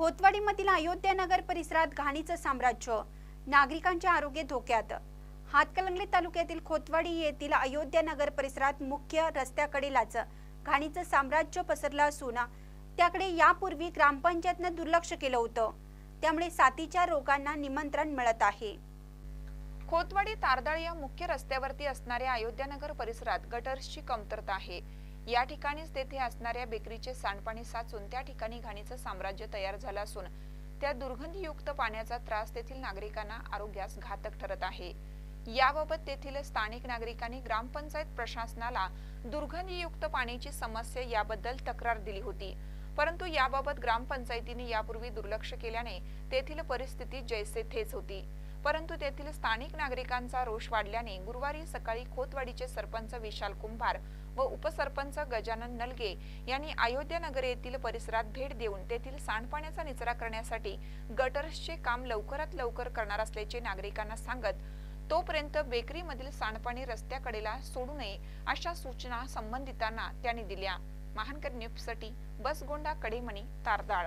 खोतवाडीमधील अयोध्या नगर परिसरात घाणीचं साम्राज्य. नागरिकांचे आरोग्य धोक्यात. हातकलंगले तालुक्यातील खोतवाडी येथील अयोध्या नगर परिसरात मुख्य रस्त्याकडेलाच घाणीचं साम्राज्य पसरलं असून त्याकडे यापूर्वी ग्रामपंचायतनं दुर्लक्ष केलं होतं. त्यामुळे साथीच्या रोगांना निमंत्रण मिळत आहे. खोतवाडी तारदाळ या मुख्य रस्त्यावरती असणाऱ्या अयोध्यानगर परिसरात गटर्सची कमतरता आहे. या ठिकाणीच तेथे असणाऱ्या बेकरीचे सांडपाणी साचून त्या ठिकाणी घाणीचं साम्राज्य तयार झालं असून त्या दुर्गंधीयुक्त पाण्याचा त्रास तेथील नागरिकांना आरोग्यास घातक ठरत आहे. याबाबत तेथील स्थानिक नागरिकांनी ग्रामपंचायत प्रशासनाला दुर्गंधीयुक्त पाण्याची समस्या याबद्दल तक्रार दिली होती. परंतु याबाबत ग्रामपंचायतीने यापूर्वी दुर्लक्ष केल्याने तेथील परिस्थिती जैसे थेच होती. परंतु तेथील स्थानिक नागरिकांचा रोष वाढल्याने गुरुवारी सकाळी खोतवाडीचे सरपंच विशाल कुंभार व उपसरपंच गजानन नलगे यांनी अयोध्यानगर येथील परिसरात भेट देऊन तेथील सांडपाण्याचा निचरा करण्यासाठी गटर्सचे काम लवकरात लवकर करणार असल्याचे नागरिकांना सांगत तोपर्यंत बेकरीमधील सांडपाणी रस्त्याकडेला सोडू नये अशा सूचना संबंधितांना त्यांनी दिल्या. महानकर न्यूजसाठी बसगोंडा कडेमणी तारदाळ.